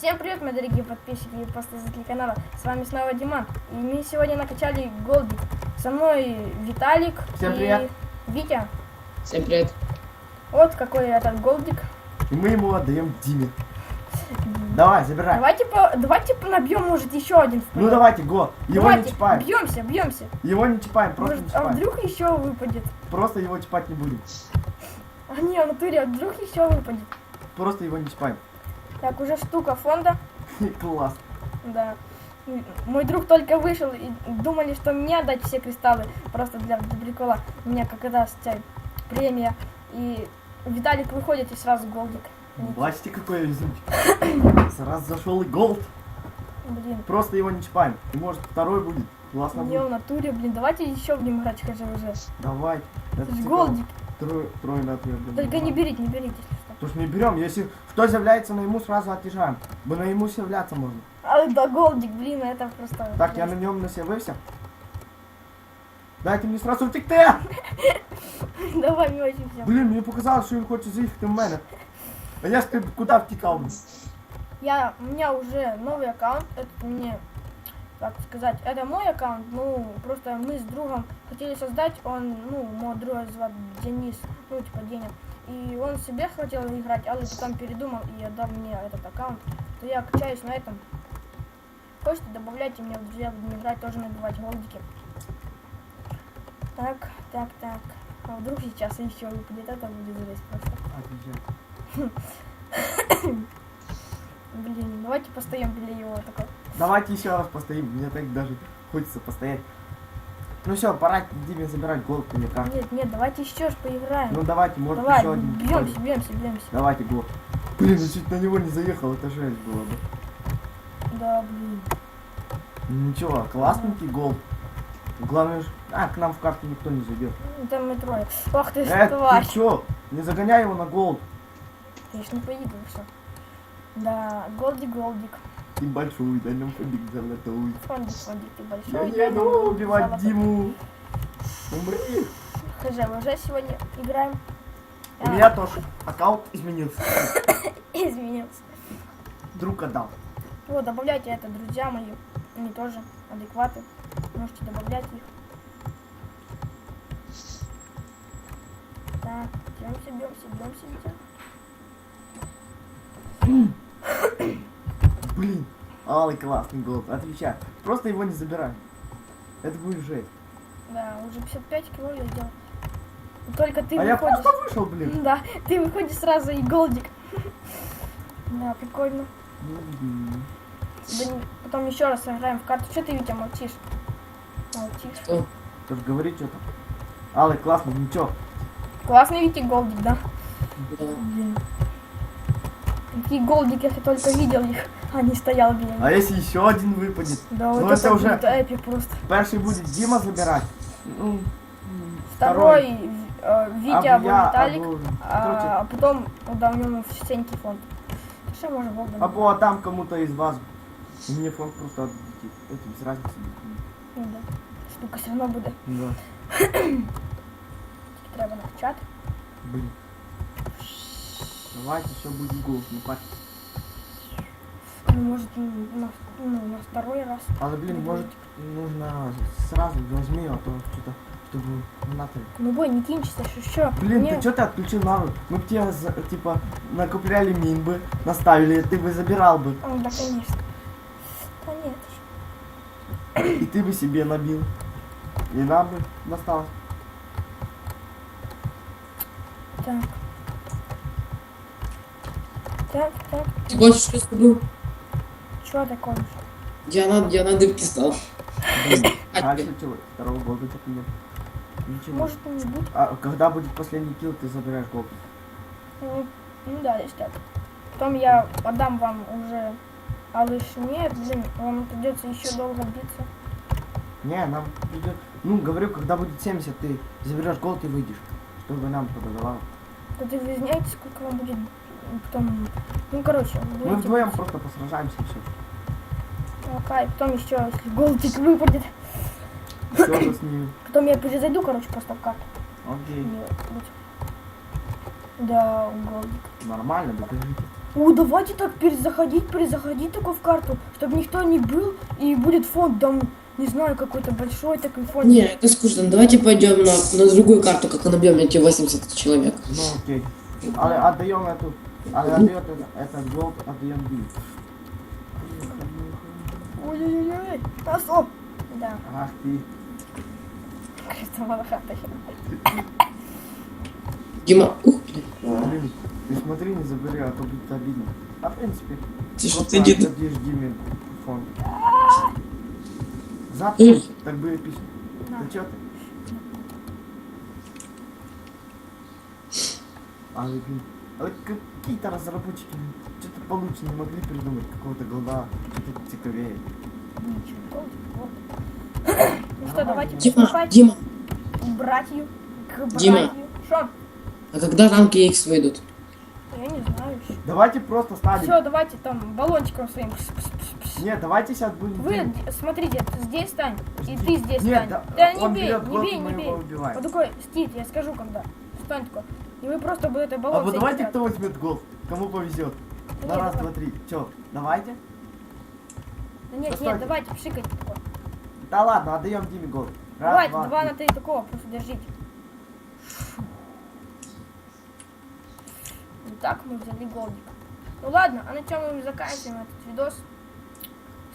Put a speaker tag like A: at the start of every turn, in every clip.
A: Всем привет, мои дорогие подписчики и последователи канала. С вами снова Диман. И мы сегодня накачали голдик. Со мной Виталик
B: Всем
A: и
B: привет.
A: Витя.
C: Всем привет.
A: Вот какой этот голдик.
B: И мы ему отдаем Диме. Давай, забирай.
A: Давайте, по, давайте набьем, может, еще один в
B: Ну давайте, го. Его
A: давайте,
B: не чипаем.
A: бьемся, бьемся.
B: Его не чипаем, просто
A: Может,
B: не
A: а
B: чипаем.
A: вдруг еще выпадет?
B: Просто его чипать не будем.
A: А не, в натуре, а вдруг еще выпадет.
B: Просто его не чипаем.
A: Так, уже штука фонда.
B: Класс.
A: Да. Мой друг только вышел и думали, что мне отдать все кристаллы просто для, для прикола. У меня как раз премия. И Виталик выходит и сразу голдик.
B: Бачите, какой везунчик. Сразу зашел и голд.
A: Блин.
B: Просто его не чипаем. И может второй будет. Классно
A: Не в
B: будет.
A: натуре, блин, давайте еще будем играть, скажи уже.
B: Давай.
A: Это голдик.
B: Трое, трое на.
A: Только не берите, не берите, если что.
B: То ж не берем. Если кто является на ему, сразу отъезжаем. Бо на ему являться можно.
A: А, да, голдик, блин, это просто...
B: Так, я на нем насевився. Дайте мені сразу втекти!
A: Давай, мелочимся.
B: Блін, мені показалось, що він хоче заїхати в мене. А я ж ти куди втікав?
A: Я, у меня уже новый аккаунт, это мне, как сказать, это мой аккаунт, ну, просто мы с другом хотели создать, он, ну, моего друга зовут Денис, ну, типа Деня, и он себе хотел играть, а потом передумал и отдал мне этот аккаунт, то я качаюсь на этом. Хочете, добавляйте мне в друзья, будем играть, тоже набивать голдики. Так, так, так. А вдруг сейчас еще выпадет, это будет жесть просто. Блин, давайте постоим для его такой.
B: Давайте еще раз постоим, мне так даже хочется постоять. Ну все, пора Диме забирать гол, мне кажется.
A: Нет, нет, давайте еще ж поиграем.
B: Ну давайте, может
A: Давай,
B: еще один.
A: бьемся, бьемся, бьемся.
B: Давайте гол. Блин, я чуть на него не заехал, это жесть было бы.
A: Да, блин.
B: Ну Ничего, классненький гол. Главное, а, к нам в карту никто не зайдет.
A: Ну, Там мы трое. Ох ты
B: Э, ты
A: тварь.
B: чё? Не загоняй его на гол.
A: Я ж не поеду, все. Да, голдик, голдик.
B: Ты большой, дай нам фабик золотой.
A: Фондик, фондик, ты
B: Я
A: большой.
B: еду
A: да,
B: убивать
A: золото.
B: Диму. Умри.
A: Хз, мы уже сегодня играем.
B: У меня тоже аккаунт изменился.
A: Изменился.
B: Друг отдал.
A: Вот, добавляйте это, друзья мои. Они тоже адекваты. Можете добавлять их. Так, бьемся, бьемся, бьемся, бьемся.
B: Блин, алый классный гол. Отвечай. Просто его не забирай. Это будет жесть.
A: Да, уже 55 кило я сделал. Только ты
B: а я
A: выходишь.
B: просто вышел, блин.
A: Да, ты выходишь сразу и голдик. Да, прикольно.
B: Мгм.
A: Да не- Потом еще раз сыграем в карту. Что ты, Витя, молчишь? Молчишь.
C: Что?
B: Ты же говори что-то. Алый классный, ничего.
A: Классный Витя голдик, да?
C: Да.
A: Блин. Такие голдики, я только видел их. А не стоял, блин.
B: А если еще один выпадет?
A: Да, вот
B: ну,
A: это,
B: это уже-
A: будет эпик просто.
B: Перший будет Дима забирать. Ну, м,
A: Второй, э, Витя
B: або
A: Виталик.
B: або-
A: А,
B: короче,
A: а потом удавнем в сенький фонд. Что можно голдом?
B: або отдам кому-то из вас. Мне фонд просто отдадите. Этим с разницей.
A: Ну да. Штука все равно буде.
B: Да.
A: Треба навчати.
B: Блин. Давайте еще будет гол. Ну, хватит.
A: Ну, может, на, ну, на второй раз.
B: А, блин, может нужно сразу возьми, а то что-то, чтобы нахрен.
A: Ну, бой, не кинчится, что еще.
B: Блин, ты что ты отключил навык? Мы бы тебе, за- типа, накопляли мин бы, наставили, ты бы забирал бы.
A: А, да, конечно. Да нет.
B: И ты бы себе набил. И нам бы досталось.
A: Так. Так, так.
C: Ты хочешь, что я скажу?
A: Чего такое?
C: Я на, я на дырке стал.
B: А чего? Второго года что-то нет. Ничего.
A: Может, не будет.
B: А когда будет последний килл, ты забираешь гол.
A: Ну, ну да, если так. Потом я отдам вам уже... А нет, блин, вам придется еще долго биться.
B: Не, нам придет... Ну, говорю, когда будет 70, ты заберешь гол, и выйдешь. Чтобы нам подавало.
A: То ты вы знаете, сколько вам будет потом... Ну, короче,
B: Мы вдвоем просто посражаемся и все.
A: Окей, потом еще, если голдик выпадет.
B: Же с ним.
A: Потом я перезайду, короче, просто в карту.
B: Окей.
A: Да, голдик.
B: Нормально, докажите.
A: О, давайте так перезаходить, перезаходить такой в карту, чтобы никто не был, и будет фонд там, не знаю, какой-то большой такой фонд.
C: Не, это скучно. Давайте пойдем на, на другую карту, как набьем эти 80 человек.
B: Ну окей. А, отдаем эту. А, отдает это, этот голд, отдаем Би.
A: Ой-ой-ой, Осо. Да,
B: Ах ты.
A: это малохата.
C: Дима, ух, блин.
B: Блин, ты смотри, не забери, а то будет обидно. А в принципе,
C: Ты что, ты где-то...
B: Диме. Завтра
C: Эй.
B: так бы эпично.
A: Да.
B: Да чё ты? А, вы, блин, а вот какие-то разработчики что-то получше не могли придумать какого-то голда, что-то цикавее.
A: Ничего, вот. Ну что, давайте
C: Дима, Дима,
A: к братью. К
C: Дима.
A: братью. Что?
C: а когда рамки X выйдут?
A: Я не знаю еще.
B: Давайте просто ставим.
A: Все, давайте там баллончиком своим. Пс, пс, пс, пс.
B: Нет, давайте сейчас будем...
A: Вы,
B: делать.
A: д- смотрите, ты здесь стань, и ты здесь
B: Нет,
A: стань.
B: да,
A: Да не
B: он
A: бей,
B: берет
A: не бей,
B: мы
A: не бей.
B: убиваем.
A: Вот такой, стить, я скажу когда. Стань такой. И вы просто будете
B: А
A: баллон
B: вот
A: всякий
B: давайте кто возьмет голд, кому повезет. На
A: нет,
B: раз,
A: давай.
B: два, три. Че, давайте?
A: Да нет,
B: Постойте.
A: нет, давайте, пшикайте такой.
B: Да ладно, отдаем Диме голд. Раз,
A: Давайте,
B: два,
A: два на три такого, просто держите. И так мы взяли голдик. Ну ладно, а на чем мы заканчиваем этот видос.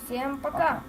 A: Всем пока.
B: Пока.